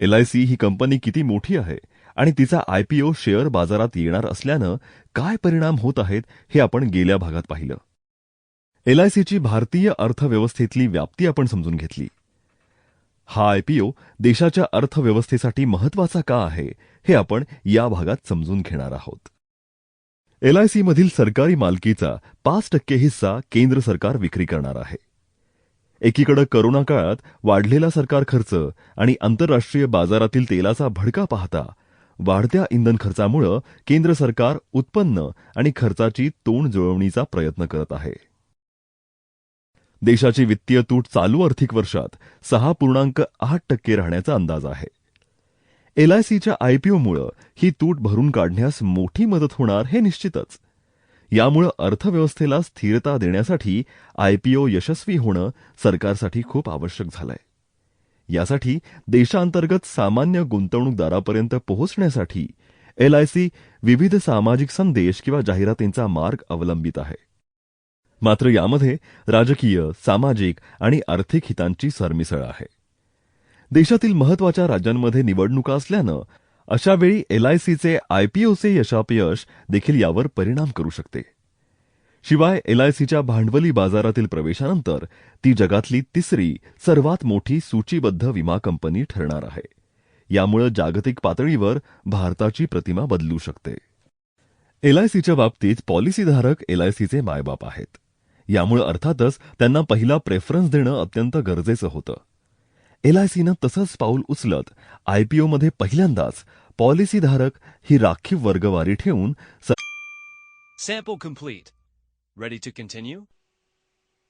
L I C ही company किती मोठी आहे आणि तिचा आयपीओ शेअर बाजारात येणार असल्यानं काय परिणाम होत आहेत हे आपण गेल्या भागात पाहिलं. एल आय सीची भारतीय अर्थव्यवस्थेतली व्याप्ती आपण समजून घेतली. हा आयपीओ देशाच्या अर्थव्यवस्थेसाठी महत्त्वाचा का आहे हे आपण या भागात समजून घेणार आहोत. एल आय मधील सरकारी मालकीचा पाच टक्के हिस्सा केंद्र सरकार विक्री करणार आहे. एकीकडे करोना काळात वाढलेला सरकार खर्च आणि आंतरराष्ट्रीय बाजारातील तेलाचा भडका पाहता वाढत्या इंधन खर्चामुळं केंद्र सरकार उत्पन्न आणि खर्चाची तोंड जुळवणीचा प्रयत्न करत आहे. देशाची वित्तीय तूट चालू आर्थिक वर्षात सहा पूर्णांक आठ टक्के राहण्याचा अंदाज आहे. एलआयसीच्या आयपीओमुळं ही तूट भरून काढण्यास मोठी मदत होणार हे निश्चितच. यामुळे अर्थव्यवस्थेला स्थिरता देण्यासाठी आयपीओ यशस्वी होणं सरकारसाठी खूप आवश्यक झालंय. यासाठी देशांतर्गत सामान्य गुंतवणूकदारापर्यंत पोहोचण्यासाठी एलआयसी विविध सामाजिक संदेश किंवा जाहिरातींचा मार्ग अवलंबित आहे. मात्र यामध्ये राजकीय सामाजिक आणि आर्थिक हितांची सरमिसळ आहे. देशातील महत्त्वाच्या राज्यांमध्ये निवडणुका असल्यानं अशा वेळी एलआयसीचे आयपीओचे यशापयश देखील यावर परिणाम करू शकते. शिवाय एलआयसीच्या भांडवली बाजारातील प्रवेशानंतर ती जगातली तिसरी सर्वात मोठी सूचीबद्ध विमा कंपनी ठरणार आहे. यामुळे जागतिक पातळीवर भारताची प्रतिमा बदलू शकते. एलआयसीच्या बाबतीत पॉलिसीधारक एलआयसीचे मायबाप आहेत. यामुळे अर्थातच त्यांना पहिला प्रेफरन्स देणं अत्यंत गरजेचं होतं. एलआयसीनं तसंच पाऊल उचलत आयपीओमध्ये पहिल्यांदाच पॉलिसीधारक ही राखीव वर्गवारी ठेवून Sample complete. Ready to continue?